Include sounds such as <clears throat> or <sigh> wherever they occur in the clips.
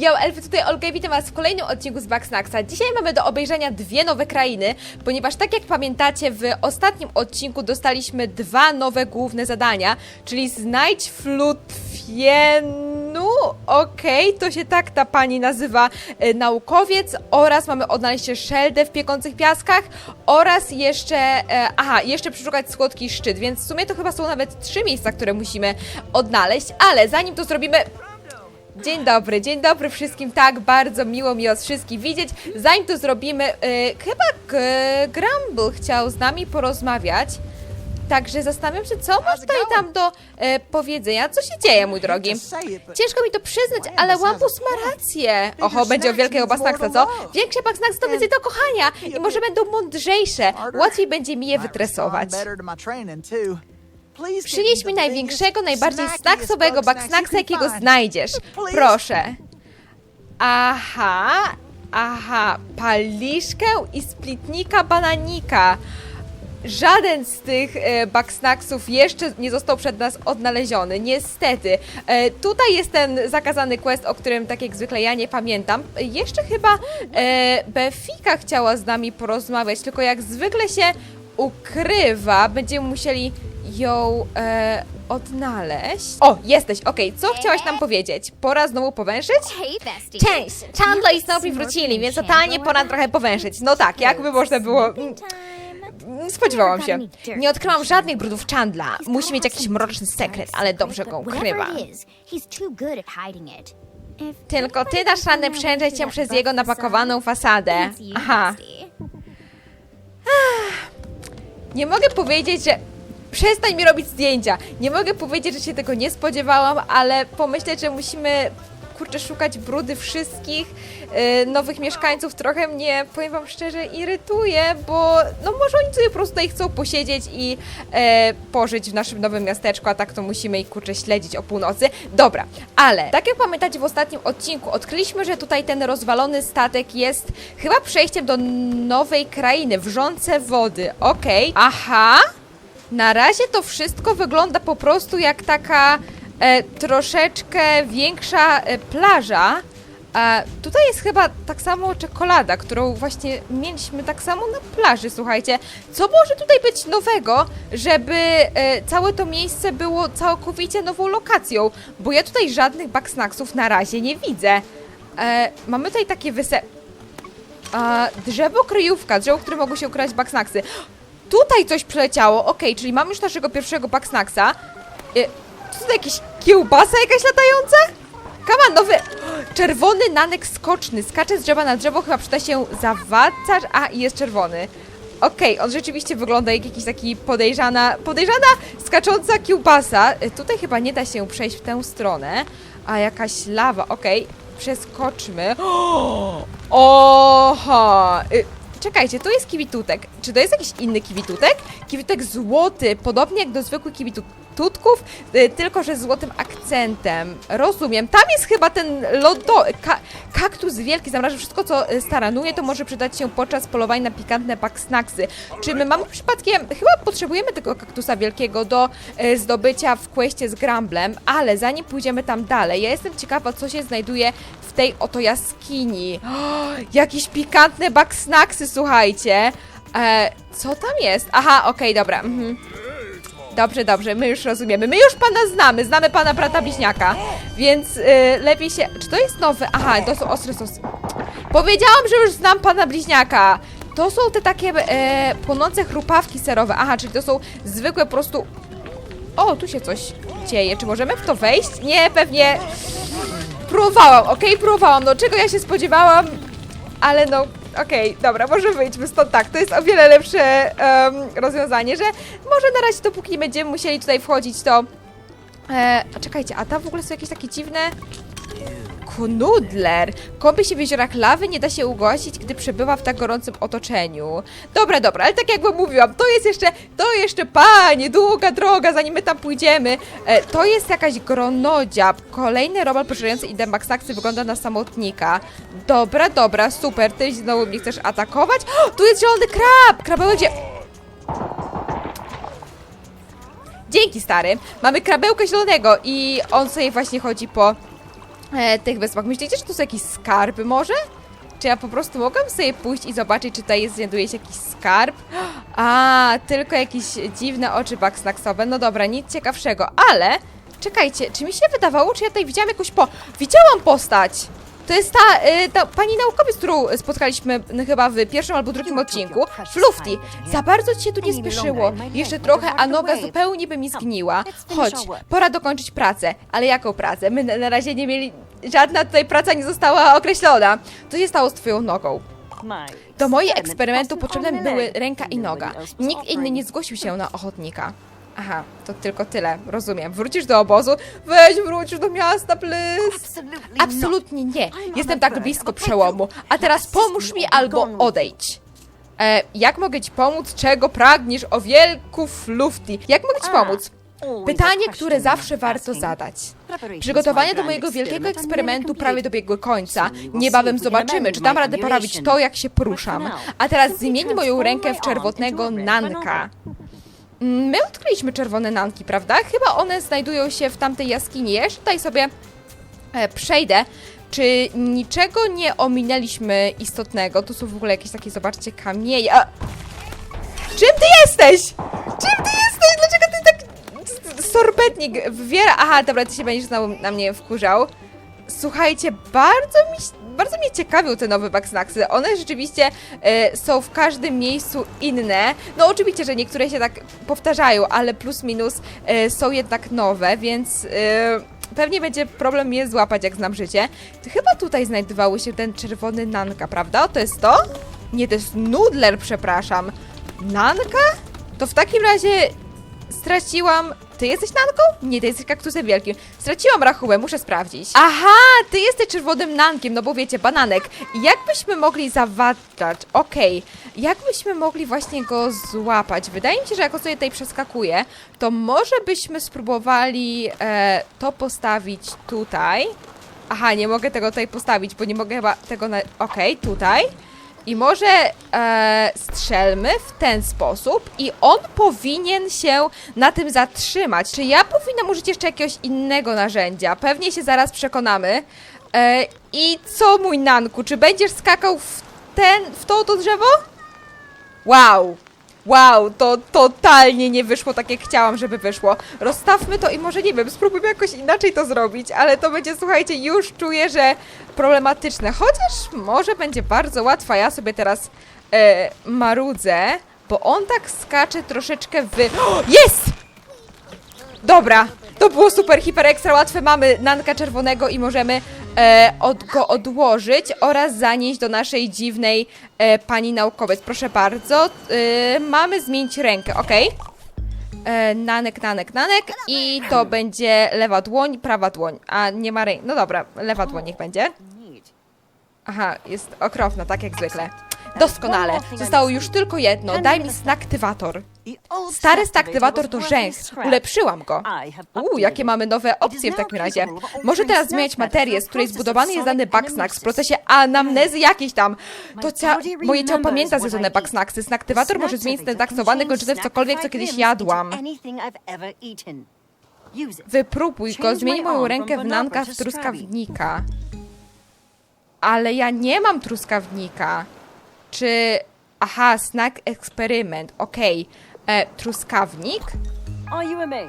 Yo, Elfy, tutaj Olga i witam was w kolejnym odcinku z Backsnacksa. Dzisiaj mamy do obejrzenia dwie nowe krainy, ponieważ tak jak pamiętacie, w ostatnim odcinku dostaliśmy dwa nowe główne zadania, czyli znajdź Flutfienu, okej, to się tak ta pani nazywa, e, naukowiec, oraz mamy odnaleźć Szeldę w piekących piaskach, oraz jeszcze, e, aha, jeszcze przeszukać słodki szczyt, więc w sumie to chyba są nawet trzy miejsca, które musimy odnaleźć, ale zanim to zrobimy, Dzień dobry, dzień dobry wszystkim. Tak, bardzo miło mi was wszystkich widzieć. Zanim to zrobimy, y, chyba G- Grumble chciał z nami porozmawiać. Także zastanawiam się, co masz tutaj tam do e, powiedzenia. Co się dzieje, mój drogi? Ciężko mi to przyznać, ale Wampus ma rację. Oho, będzie o wielkiego Basnaxa, co? Większe Basnaxy to więcej do kochania i może będą mądrzejsze. Łatwiej będzie mi je wytresować. Przynieś mi największego, najbardziej snacksowego backsnacksa, jakiego znajdziesz. Proszę. Aha, aha, paliszkę i splitnika bananika. Żaden z tych e, backsnacksów jeszcze nie został przed nas odnaleziony, niestety. E, tutaj jest ten zakazany quest, o którym tak jak zwykle ja nie pamiętam. E, Jeszcze chyba e, Befika chciała z nami porozmawiać, tylko jak zwykle się ukrywa, będziemy musieli ją e, odnaleźć. O, jesteś, okej, co chciałaś nam powiedzieć? Pora znowu powęszyć? Cześć! Chandler i Snoopy wrócili, więc totalnie pora trochę powęszyć. No tak, jakby można było... mm, mm, Spodziewałam się. Nie odkryłam żadnych brudów Chandla. Musi mieć jakiś mroczny sekret, ale dobrze go ukrywa. Tylko ty dasz radę przejrzeć się przez jego napakowaną fasadę. Aha. Nie mogę powiedzieć, że... Przestań mi robić zdjęcia. Nie mogę powiedzieć, że się tego nie spodziewałam, ale pomyśleć, że musimy kurczę szukać brudy wszystkich e, nowych mieszkańców trochę mnie, powiem wam szczerze, irytuje, bo no może oni sobie po prostu tutaj chcą posiedzieć i e, pożyć w naszym nowym miasteczku, a tak to musimy ich kurczę śledzić o północy. Dobra, ale tak jak pamiętacie w ostatnim odcinku, odkryliśmy, że tutaj ten rozwalony statek jest chyba przejściem do nowej krainy, wrzące wody. Okej, aha. Na razie to wszystko wygląda po prostu jak taka e, troszeczkę większa e, plaża. E, tutaj jest chyba tak samo czekolada, którą właśnie mieliśmy tak samo na plaży, słuchajcie. Co może tutaj być nowego, żeby e, całe to miejsce było całkowicie nową lokacją? Bo ja tutaj żadnych backsnacksów na razie nie widzę. E, mamy tutaj takie wyse... A, drzewo kryjówka, drzewo, w którym mogą się ukrywać backsnacksy. Tutaj coś przeleciało, okej, czyli mamy już naszego pierwszego backsnacksa. Y, czy to jakieś kiełbasa jakaś latająca? Kama, nowy czerwony nanek skoczny. Skacze z drzewa na drzewo, chyba przyda się zawadzać. A, i jest czerwony. Okej, on rzeczywiście wygląda jak jakiś taki podejrzana, podejrzana skacząca kiełbasa. Y, Tutaj chyba nie da się przejść w tę stronę. A jakaś lawa, okej. Przeskoczmy. <gasps> Oho! Czekajcie, to jest kiwitutek. Czy to jest jakiś inny kiwitutek? Kiwitutek złoty, podobnie jak do zwykłych kiwitutków, y, tylko że z złotym akcentem. Rozumiem. Tam jest chyba ten lodo... Ka kaktus wielki, zamraża wszystko, co y, staranuje, to może przydać się podczas polowań na pikantne backsnacksy. Czy my mamy przypadkiem... Chyba potrzebujemy tego kaktusa wielkiego do y, zdobycia w questie z Gramblem, ale zanim pójdziemy tam dalej, ja jestem ciekawa, co się znajduje w tej oto jaskini. O, jakieś pikantne backsnacksy, słuchajcie. E, co tam jest? Aha, okej, dobra. Mhm. Dobrze, dobrze, my już rozumiemy. My już pana znamy, znamy pana brata bliźniaka, więc y, lepiej się... Czy to jest nowe? Aha, to są ostre sosy. Powiedziałam, że już znam pana bliźniaka. To są te takie e, płonące chrupawki serowe. Aha, czyli to są zwykłe po prostu... O, tu się coś dzieje. Czy możemy w to wejść? Nie, pewnie... Próbowałam, okej, próbowałam. No, czego ja się spodziewałam? Ale no, okej, dobra, może wyjdźmy stąd tak. To jest o wiele lepsze em, rozwiązanie, że może na razie, dopóki nie będziemy musieli tutaj wchodzić, to... E, a czekajcie, a tam w ogóle są jakieś takie dziwne... Knudler. Kąpie się w jeziorach lawy, nie da się ugasić, gdy przebywa w tak gorącym otoczeniu. Dobra, dobra, ale tak jak wam mówiłam, to jest jeszcze, to jeszcze, panie, długa droga, zanim my tam pójdziemy. E, to jest jakaś gronodziab. Kolejny robal pożerający idem Maxaxy wygląda na samotnika. Dobra, dobra, super, ty znowu mnie chcesz atakować? O, tu jest zielony krab! Krabełek. Dzięki, stary. Mamy krabełka zielonego i on sobie właśnie chodzi po e, tych wyspach. Myślicie, że tu są jakieś skarby może? Czy ja po prostu mogłam sobie pójść i zobaczyć, czy tutaj znajduje się jakiś skarb? <gasps> A, tylko jakieś dziwne oczy backsnacksowe. No dobra, nic ciekawszego, ale czekajcie, czy mi się wydawało, czy ja tutaj widziałam jakąś po... Widziałam postać! To jest ta, y, ta pani naukowiec, którą spotkaliśmy chyba w pierwszym albo drugim odcinku. Flufty. Za bardzo ci się tu nie spieszyło. Jeszcze trochę, a noga zupełnie by mi zgniła. Chodź, pora dokończyć pracę. Ale jaką pracę? My na na razie nie mieli... Żadna tutaj praca nie została określona. Co się stało z twoją nogą? Do mojego eksperymentu potrzebne były ręka i noga. Nikt inny nie zgłosił się na ochotnika. Aha, to tylko tyle, rozumiem. Wrócisz do obozu? Weź wróć do miasta, please! Absolutnie nie. Jestem tak blisko przełomu. A teraz pomóż mi albo odejdź. E, jak mogę ci pomóc? Czego pragniesz? O wielku flufti. Jak mogę ci pomóc? Pytanie, które zawsze warto zadać. Przygotowania do mojego wielkiego eksperymentu prawie dobiegły końca. Niebawem zobaczymy, czy dam radę poprawić to, jak się poruszam. A teraz zmień moją rękę w czerwotnego nanka. Mm, My odkryliśmy czerwone nanki, prawda? Chyba one znajdują się w tamtej jaskini. Ja jeszcze tutaj sobie e, przejdę. Czy niczego nie ominęliśmy istotnego? Tu są w ogóle jakieś takie, zobaczcie, kamienie. A... Czym ty jesteś? Czym ty jesteś? Dlaczego ty tak sorbetnik wywiera? Aha, dobra, ty się będziesz znowu na mnie wkurzał. Słuchajcie, bardzo mi, bardzo mnie ciekawią te nowe backsnacksy. One rzeczywiście e, są w każdym miejscu inne. No oczywiście, że niektóre się tak powtarzają, ale plus minus e, są jednak nowe, więc e, pewnie będzie problem je złapać, jak znam życie. Chyba tutaj znajdowały się ten czerwony nanka, prawda? To jest to? Nie, to jest nudler, przepraszam. Nanka? To w takim razie straciłam. Ty jesteś nanką? Nie, ty jesteś kaktusem wielkim. Straciłam rachubę, muszę sprawdzić. Aha, ty jesteś czerwonym nankiem, no bo wiecie, bananek. Jak byśmy mogli zawadzać? Okej, jak byśmy mogli właśnie go złapać? Wydaje mi się, że jak on sobie tutaj przeskakuje, to może byśmy spróbowali e, to postawić tutaj. Aha, nie mogę tego tutaj postawić, bo nie mogę chyba tego na... Okej, tutaj. I może e, strzelmy w ten sposób i on powinien się na tym zatrzymać. Czy ja powinnam użyć jeszcze jakiegoś innego narzędzia? Pewnie się zaraz przekonamy. E, I co, mój Nanku, czy będziesz skakał w ten, w to, to drzewo? Wow! Wow, to totalnie nie wyszło tak, jak chciałam, żeby wyszło. Rozstawmy to i może, nie wiem, spróbujmy jakoś inaczej to zrobić, ale to będzie, słuchajcie, już czuję, że problematyczne. Chociaż może będzie bardzo łatwa. Ja sobie teraz e, marudzę, bo on tak skacze troszeczkę w... O, <gasps> jest! Dobra, to było super, hiper ekstra łatwe. Mamy nanka czerwonego i możemy e, od, go odłożyć oraz zanieść do naszej dziwnej e, pani naukowiec. Proszę bardzo, e, mamy zmienić rękę, ok? E, nanek, nanek, nanek i to będzie lewa dłoń, prawa dłoń, a nie ma ręki. No dobra, lewa dłoń niech będzie. Aha, jest okropna, tak jak zwykle. Doskonale. Zostało już tylko jedno. Daj mi snaktywator. Stary staktywator to rzęch. Ulepszyłam go. Uuu, jakie mamy nowe opcje w takim razie. Może teraz zmieniać materię, z której zbudowany jest dany backsnack w procesie anamnezy jakiejś tam. To cia moje ciało pamięta zjedzone backsnacksy. Snaktywator może zmienić ten taksowany kończyny w cokolwiek, co kiedyś jadłam. Wypróbuj go, zmień moją rękę w nanka w truskawnika. Ale ja nie mam truskawnika. Czy... Aha, snack eksperyment, okej. E, Truskawnik?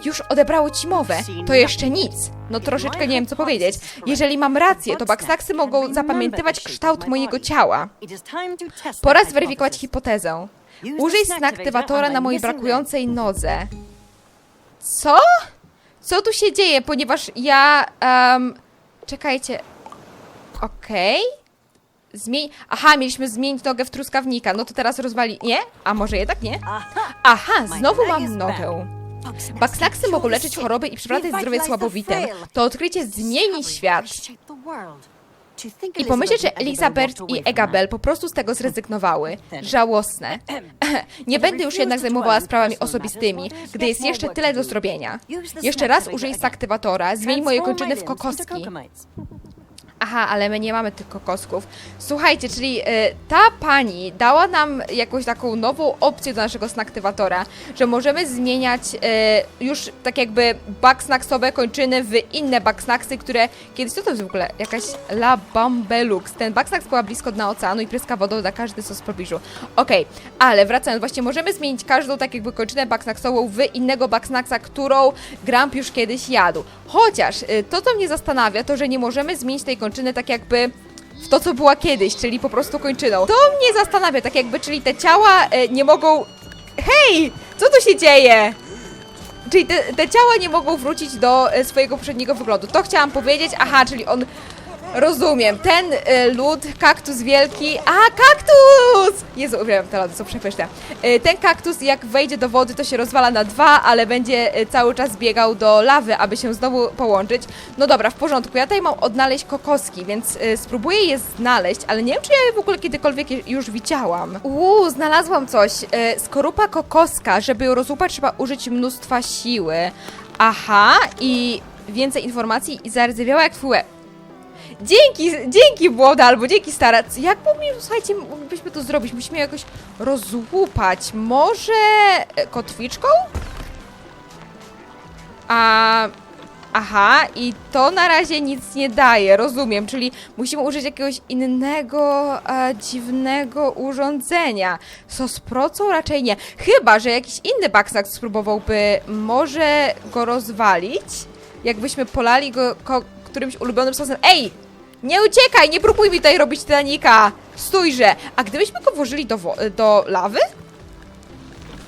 Już odebrało ci mowę. To jeszcze nic. No troszeczkę nie wiem co powiedzieć. Jeżeli mam rację, to backsnacksy mogą zapamiętywać kształt mojego ciała. Pora zweryfikować hipotezę. Użyj snaktywatora na mojej brakującej nodze. Co? Co tu się dzieje? Ponieważ ja... em, czekajcie. Okej. Zmień... Aha, mieliśmy zmienić nogę w truskawnika. No to teraz rozwali... Nie? A może jednak nie? Aha, znowu mam nogę. Backsnacksy mogą leczyć choroby i przywracać zdrowie słabowitym. To odkrycie zmieni świat. I pomyśleć, że Elizabeth i Egabel po prostu z tego zrezygnowały. <laughs> Żałosne. <clears throat> <clears throat> Nie będę już jednak zajmowała sprawami osobistymi, gdy jest jeszcze tyle do zrobienia. Jeszcze raz użyj saktywatora, zmień moje kończyny w kokoski. <laughs> Aha, ale my nie mamy tych kokosków. Słuchajcie, czyli y, ta pani dała nam jakąś taką nową opcję do naszego snaktywatora, że możemy zmieniać y, już tak jakby backsnacksowe kończyny w inne backsnacksy, które kiedyś co to jest w ogóle? Jakaś La Bambelux. Ten backsnacks była blisko dna oceanu i pryska wodą na każdy sos w pobliżu. Okej, ale wracając, właśnie możemy zmienić każdą tak jakby kończynę backsnacksową w innego backsnacksa, którą Gramp już kiedyś jadł. Chociaż y, to, co mnie zastanawia, to, że nie możemy zmienić tej kończyny tak jakby w to, co była kiedyś, czyli po prostu kończyną. To mnie zastanawia, tak jakby, czyli te ciała y, nie mogą... Hej! Co tu się dzieje? Czyli te, te ciała nie mogą wrócić do e, swojego poprzedniego wyglądu. To chciałam powiedzieć. Aha, czyli on. Rozumiem. Ten lód, kaktus wielki. A, kaktus! Jezu, uwielbiam te lody, są przepyszne. E, ten kaktus, jak wejdzie do wody, to się rozwala na dwa, ale będzie e, cały czas biegał do lawy, aby się znowu połączyć. No dobra, w porządku. Ja tutaj mam odnaleźć kokoski, więc e, spróbuję je znaleźć, ale nie wiem, czy ja je w ogóle kiedykolwiek już widziałam. Uuu, znalazłam coś. E, skorupa kokoska. Żeby ją rozłupać, trzeba użyć mnóstwa siły. Aha, i więcej informacji i zardzewiała jak twój łeb. Dzięki, dzięki Błoda, albo dzięki Stara. Jak powinien, słuchajcie, moglibyśmy to zrobić? Musimy jakoś rozłupać. Może e, kotwiczką? A... Aha, i to na razie nic nie daje, rozumiem, czyli musimy użyć jakiegoś innego, e, dziwnego urządzenia. Co z procą? Raczej nie. Chyba, że jakiś inny backsnack spróbowałby może go rozwalić, jakbyśmy polali go którymś ulubionym sosem. Ej! Nie uciekaj, nie próbuj mi tutaj robić Titanika! Stójże! A gdybyśmy go włożyli do, do lawy?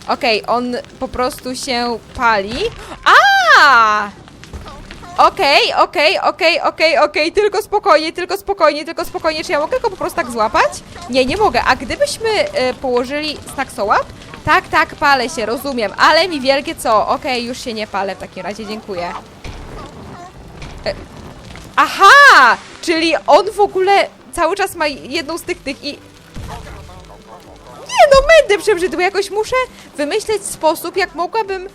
Okej, on po prostu się pali. A! Okej, okej, okej, okej, okej, tylko spokojnie, tylko spokojnie, tylko spokojnie. Czy ja mogę go po prostu tak złapać? Nie, nie mogę. A gdybyśmy e, położyli snacksołap? Tak, tak, palę się, rozumiem, ale mi wielkie co? Okej, już się nie palę w takim razie, dziękuję. E, aha! Czyli on w ogóle cały czas ma jedną z tych tych i... Nie no, będę przebrzydły. Jakoś muszę wymyśleć sposób, jak mogłabym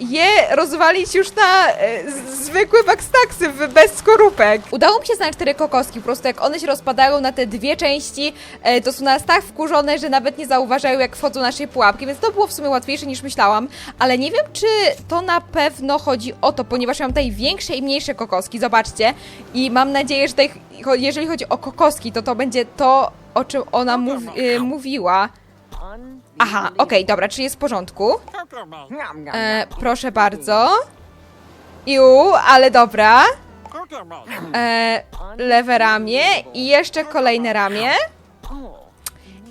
je rozwalić już na e, zwykłe backstacksy w- bez skorupek. Udało mi się znaleźć cztery kokoski. Po prostu jak one się rozpadają na te dwie części, e, to są nas tak wkurzone, że nawet nie zauważają, jak wchodzą na nasze pułapki, więc to było w sumie łatwiejsze niż myślałam. Ale nie wiem, czy to na pewno chodzi o to, ponieważ ja mam tutaj większe i mniejsze kokoski. Zobaczcie. I mam nadzieję, że tutaj, jeżeli chodzi o kokoski, to to będzie to, o czym ona mów, mówiła. Aha, okej, dobra, czyli jest w porządku. E, proszę bardzo. Iu, ale dobra. E, lewe ramię i jeszcze kolejne ramię.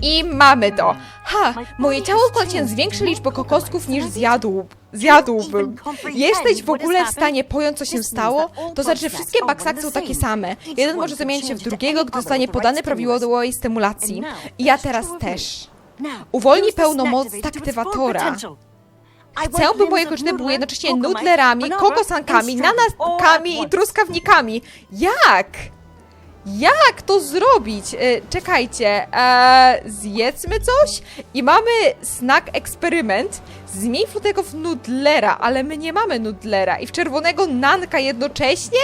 I mamy to. Ha, moje ciało składa się z większej liczby kokosków niż zjadł. Zjadłbym. Jesteś w ogóle w stanie pojąć, co się stało? To znaczy, że wszystkie baksaksy są takie same. Jeden może zamienić się w drugiego, gdy zostanie podany prawidłowej stymulacji. I ja teraz też. Uwolnij pełną moc z aktywatora. Chcę, by moje kończyny były jednocześnie nudlerami, kokosankami, nanaskami i truskawnikami. Jak? Jak to zrobić? E, czekajcie, e, zjedzmy coś i mamy snack eksperyment. Zmień flutego w nudlera, ale my nie mamy nudlera i w czerwonego nanka jednocześnie?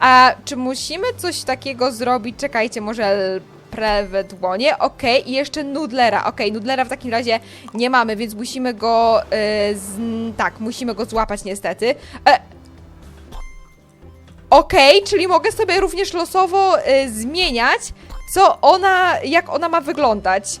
A czy musimy coś takiego zrobić? Czekajcie, może prawe dłonie, okej, i jeszcze nudlera, okej, nudlera w takim razie nie mamy, więc musimy go, e, z, tak, musimy go złapać niestety. E, Okej, czyli mogę sobie również losowo y, zmieniać, co ona, jak ona ma wyglądać.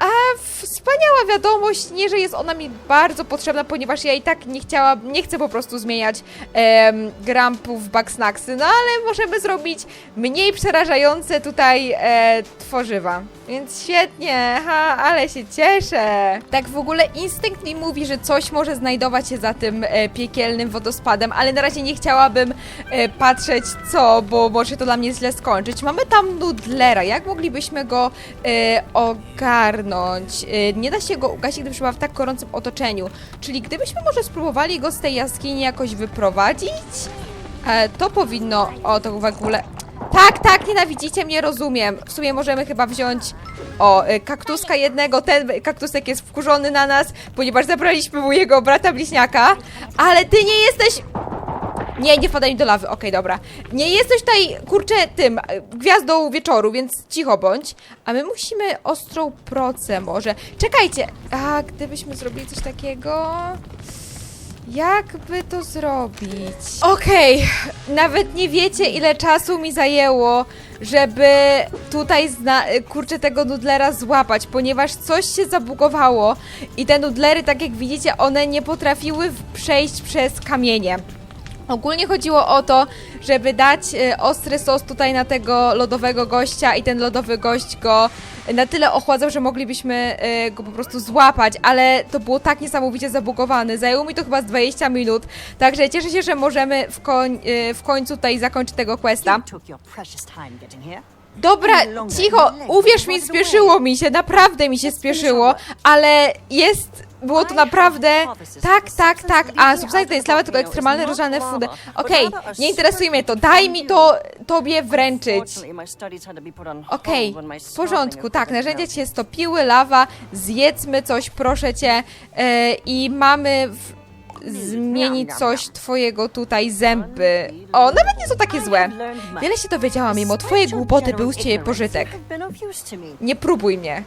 A wspaniała wiadomość, nie, że jest ona mi bardzo potrzebna, ponieważ ja i tak nie chciała, nie chcę po prostu zmieniać em, grampów backsnacksy, no ale możemy zrobić mniej przerażające tutaj e, tworzywa. Więc świetnie, ha, ale się cieszę. Tak w ogóle instynkt mi mówi, że coś może znajdować się za tym e, piekielnym wodospadem, ale na razie nie chciałabym e, patrzeć co, bo może to dla mnie źle skończyć. Mamy tam nudlera, jak moglibyśmy go e, ogarnąć? E, nie da się go ugasić, gdy przybywa w tak gorącym otoczeniu. Czyli gdybyśmy może spróbowali go z tej jaskini jakoś wyprowadzić? E, to powinno... O, to w ogóle... Tak, tak, nienawidzicie mnie, rozumiem. W sumie możemy chyba wziąć... O, y, kaktuska jednego, ten kaktusek jest wkurzony na nas, ponieważ zabraliśmy mu jego brata bliźniaka, ale ty nie jesteś... Nie, nie wpadaj mi do lawy, okej, dobra. Nie jesteś tutaj, kurczę, tym, e, gwiazdą wieczoru, więc cicho bądź. A my musimy ostrą procę może. Czekajcie, a gdybyśmy zrobili coś takiego... Jakby to zrobić? Okej, nawet nie wiecie ile czasu mi zajęło, żeby tutaj zna- kurczę tego nudlera złapać, ponieważ coś się zabugowało i te nudlery, tak jak widzicie, one nie potrafiły przejść przez kamienie. Ogólnie chodziło o to, żeby dać e, ostry sos tutaj na tego lodowego gościa i ten lodowy gość go na tyle ochładzał, że moglibyśmy e, go po prostu złapać, ale to było tak niesamowicie zabugowane. Zajęło mi to chyba z 20 minut, także cieszę się, że możemy w, koń, e, w końcu tutaj zakończyć tego questa. Dobra, cicho, uwierz mi, spieszyło mi się, naprawdę mi się spieszyło, ale jest, było to naprawdę, tak, tak, tak, a substancja to jest lawa, tylko ekstremalne rozżalne food. Okej, nie interesuje mnie to, daj mi to tobie wręczyć. Okej, w porządku, tak, narzędzia cię stopiły, lawa, zjedzmy coś, proszę cię, e, i mamy w, zmienić coś twojego tutaj zęby. O, nawet nie są takie złe. Wiele się dowiedziałam, mimo twojej głupoty był z ciebie pożytek. Nie próbuj mnie.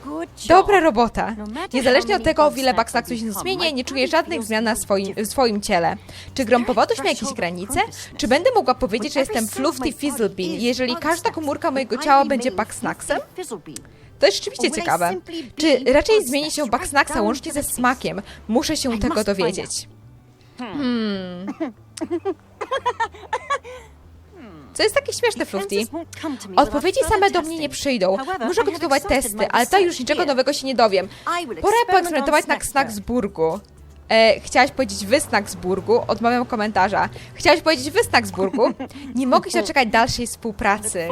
Dobra robota. Niezależnie od tego, o ile Backsnaxu się zmieni, nie czuję żadnych zmian na swoim, w swoim ciele. Czy grompowodość ma jakieś granice? Czy będę mogła powiedzieć, że jestem Fluffy Fizzlebean, jeżeli każda komórka mojego ciała będzie Backsnaxem? To jest rzeczywiście ciekawe. Czy raczej zmieni się Backsnaxa łącznie ze smakiem? Muszę się tego dowiedzieć. Hmm. <laughs> Co jest takie śmieszne, Fluffy? Odpowiedzi same do mnie nie przyjdą. Muszę kontynuować testy, ale tutaj już niczego nowego się nie dowiem. Pora poeksperymentować na Snacksburgu. E, chciałaś powiedzieć w Snacksburgu? Odmawiam komentarza. Chciałaś powiedzieć w Snacksburgu? Nie mogę się doczekać dalszej współpracy.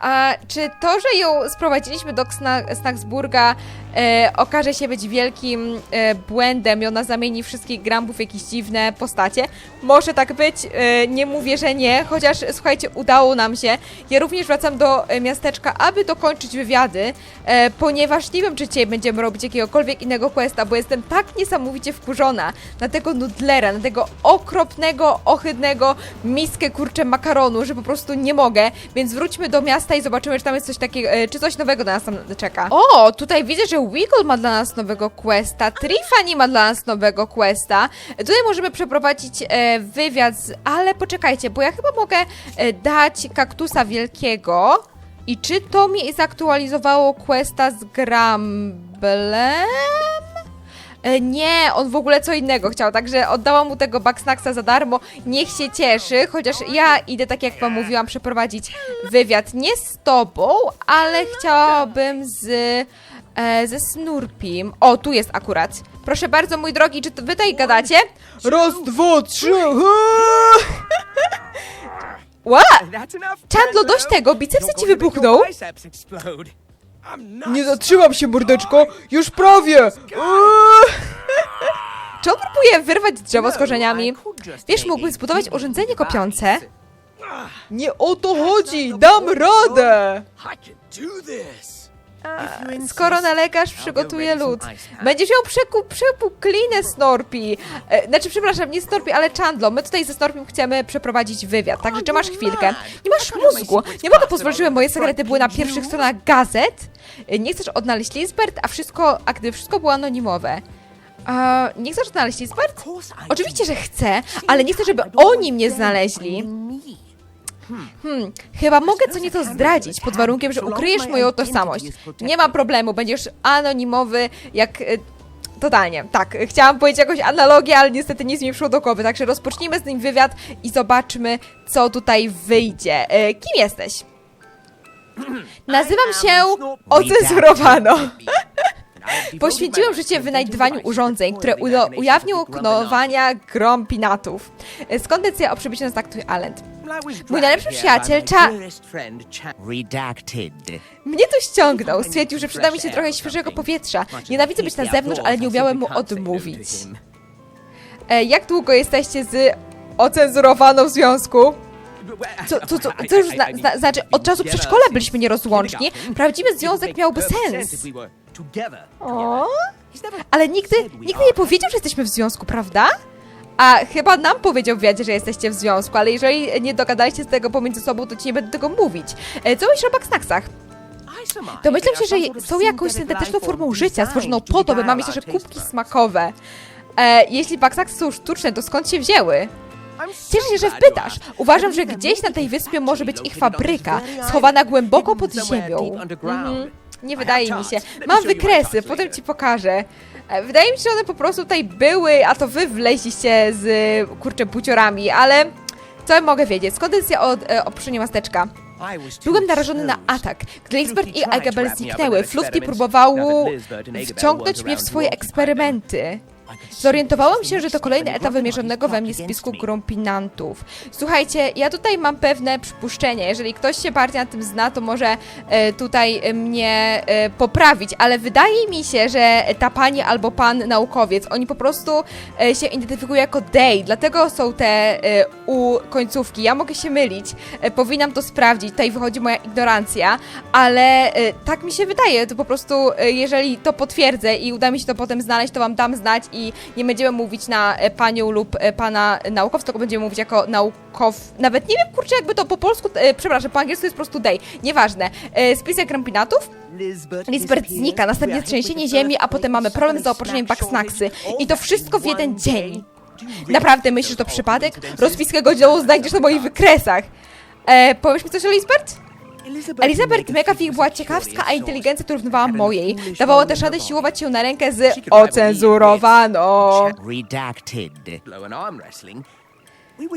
A czy to, że ją sprowadziliśmy do Sna- Snacksburga e, okaże się być wielkim e, błędem i ona zamieni wszystkich grambów w jakieś dziwne postacie? Może tak być, e, nie mówię, że nie, chociaż słuchajcie, udało nam się. Ja również wracam do e, miasteczka, aby dokończyć wywiady, e, ponieważ nie wiem, czy dzisiaj będziemy robić jakiegokolwiek innego questa, bo jestem tak niesamowicie wkurzona na tego nudlera, na tego okropnego, ohydnego miskę kurczę makaronu, że po prostu nie mogę, więc wróćmy do miasta i zobaczymy, czy tam jest coś takiego, e, czy coś nowego na nas tam czeka. O, tutaj widzę, że Wiggle ma dla nas nowego questa, Trifani ma dla nas nowego questa. Tutaj możemy przeprowadzić e, wywiad, z, ale poczekajcie, bo ja chyba mogę e, dać kaktusa wielkiego. I czy to mi zaktualizowało questa z Gramblem? E, Nie, on w ogóle co innego chciał, także oddałam mu tego Backsnacksa za darmo. Niech się cieszy, chociaż ja idę, tak jak wam mówiłam, przeprowadzić wywiad nie z tobą, ale chciałabym z... E, ze Snurpim. O, tu jest akurat. Proszę bardzo, mój drogi, czy to wy tutaj gadacie? Raz, dwa, trzy. Ła! Chandlo, dość tego, bicepsy ci wybuchną. Nie zatrzymam się, mordeczko! Już prawie! <laughs> Czy on próbuje wyrwać drzewo z korzeniami? Wiesz, mógłbyś zbudować urządzenie kopiące? Nie o to chodzi! Dam radę! Skoro nalegasz, przygotuję lód. Będziesz miał przeku, przepuklinę Snorpi. E, znaczy, przepraszam, nie Snorpi, ale Chandlo. My tutaj ze Snorpim chcemy przeprowadzić wywiad, także czy masz chwilkę? Nie masz mózgu. Nie mogę pozwolić, żeby moje sekrety były na pierwszych stronach gazet. E, Nie chcesz odnaleźć Lisbeth, a wszystko, a gdy wszystko było anonimowe. Nie chcesz odnaleźć Lisbeth? Oczywiście, że chcę, ale nie chcę, żeby oni mnie znaleźli. Hmm, chyba mogę co nieco zdradzić, pod warunkiem, że ukryjesz moją tożsamość. Nie ma problemu, będziesz anonimowy, jak... y, Totalnie, tak. Chciałam powiedzieć jakąś analogię, ale niestety nic mi przyszło do głowy, także rozpocznijmy z nim wywiad i zobaczmy, co tutaj wyjdzie. Y, Kim jesteś? Nazywam się Ocenzurowano. <laughs> Poświęciłem życie w wynajdywaniu urządzeń, które ujawnią klonowania grompinatów. Skąd decyzja o przybyciu na Staktuj Island? Mój najlepszy przyjaciel, Cha... Redacted. Mnie to ściągnął. Stwierdził, że przyda mi się trochę świeżego powietrza. Nienawidzę być na zewnątrz, ale nie umiałem mu odmówić. E, jak długo jesteście z ocenzurowaną w związku? Co, co, co, co już zna, zna, znaczy, od czasu przedszkola byliśmy nierozłączni. Prawdziwy związek miałby sens. O? Ale nigdy, nigdy nie powiedział, że jesteśmy w związku, prawda? A chyba nam powiedział Wiadzie, że jesteście w związku, ale jeżeli nie dogadaliście z tego pomiędzy sobą, to ci nie będę tego mówić. E, Co myślisz o baksnaksach? Domyślam się, że są jakąś syntetyczną formą życia, stworzoną po to, by mamy jeszcze kubki smakowe. E, jeśli baksaksy są sztuczne, to skąd się wzięły? Cieszę się, że wpytasz. Uważam, że gdzieś na tej wyspie może być ich fabryka, schowana głęboko pod ziemią. Mhm. Nie wydaje mi się. Mam wykresy, potem ci pokażę. E, Wydaje mi się, że one po prostu tutaj były, a to wy wleźliście z, kurczę, buciorami, ale co ja mogę wiedzieć? Skąd jest ja od e, opuszczenia miasteczka? Byłem narażony na atak. Gdy Lisbeth i Agabel zniknęły, Flutki próbowały wciągnąć mnie w swoje eksperymenty. Zorientowałam się, że to kolejny etap wymierzonego we mnie spisku grumpinantów. Słuchajcie, ja tutaj mam pewne przypuszczenie. Jeżeli ktoś się bardziej na tym zna, to może e, tutaj mnie e, poprawić, ale wydaje mi się, że ta pani albo pan naukowiec, oni po prostu e, się identyfikują jako they, dlatego są te e, u końcówki. Ja mogę się mylić, e, powinnam to sprawdzić, tutaj wychodzi moja ignorancja, ale e, tak mi się wydaje, to po prostu e, jeżeli to potwierdzę i uda mi się to potem znaleźć, to wam dam znać i nie będziemy mówić na e, panią lub e, pana naukowca, tylko będziemy mówić jako naukow... Nawet nie wiem, kurczę, jakby to po polsku, e, przepraszam, po angielsku jest po prostu day, nieważne. E, spisek Lisbeth znika, następnie trzęsienie ziemi, a potem mamy problem z zaopatrzeniem backsnacksy. I to wszystko w jeden dzień. Naprawdę myślisz, że to przypadek? Rozpiskę godzinową znajdziesz na moich wykresach. E, powiesz mi coś o Lisbeth? Elizabeth McAfee była ciekawska, a inteligencja to równowała mojej. Dawała też radę siłować się na rękę z ocenzurowaną. Redacted.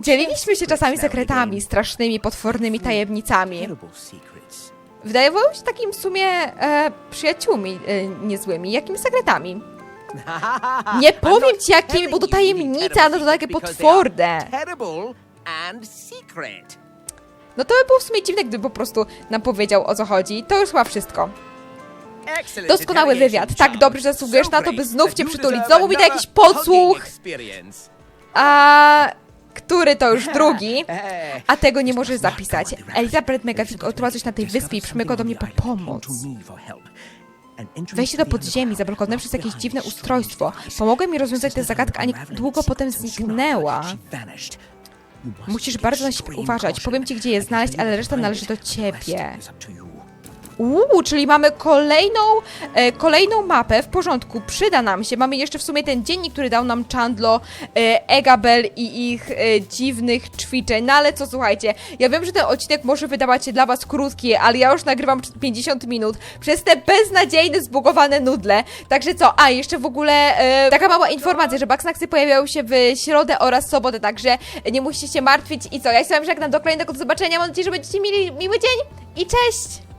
Dzieliliśmy się czasami sekretami, strasznymi, potwornymi tajemnicami. Wydawały się takim w sumie e, przyjaciółmi e, niezłymi. Jakimi sekretami? Nie <laughs> powiem ci jakimi, bo to tajemnice, a to takie potworne. No to by było w sumie dziwne, gdyby po prostu nam powiedział o co chodzi. To już chyba wszystko. Doskonały wywiad. Tak dobrze zasługujesz na to, by znów cię przytulić. Znowu mi da jakiś podsłuch. A który to już drugi? A tego nie możesz zapisać. Elizabeth Megafik odkryła coś na tej wyspie i przymykła do mnie po pomoc. Wejście do podziemi zablokowane przez jakieś dziwne ustrojstwo. Pomogłem mi rozwiązać tę zagadkę, a niedługo potem zniknęła. Musisz bardzo na siebie uważać. Powiem ci, gdzie je znaleźć, ale reszta należy do ciebie. Uuu, czyli mamy kolejną, e, kolejną mapę, w porządku, przyda nam się. Mamy jeszcze w sumie ten dziennik, który dał nam Chandlo, e, Egabel i ich e, dziwnych ćwiczeń. No ale co, słuchajcie, ja wiem, że ten odcinek może wydawać się dla was krótki, ale ja już nagrywam 50 minut przez te beznadziejne, zbugowane nudle. Także co, a jeszcze w ogóle e, taka mała informacja, że Backsnacksy pojawiają się w środę oraz sobotę, także nie musicie się martwić. I co, ja się z żegnam do kolejnego do zobaczenia. Mam nadzieję, że będziecie mieli miły dzień i cześć!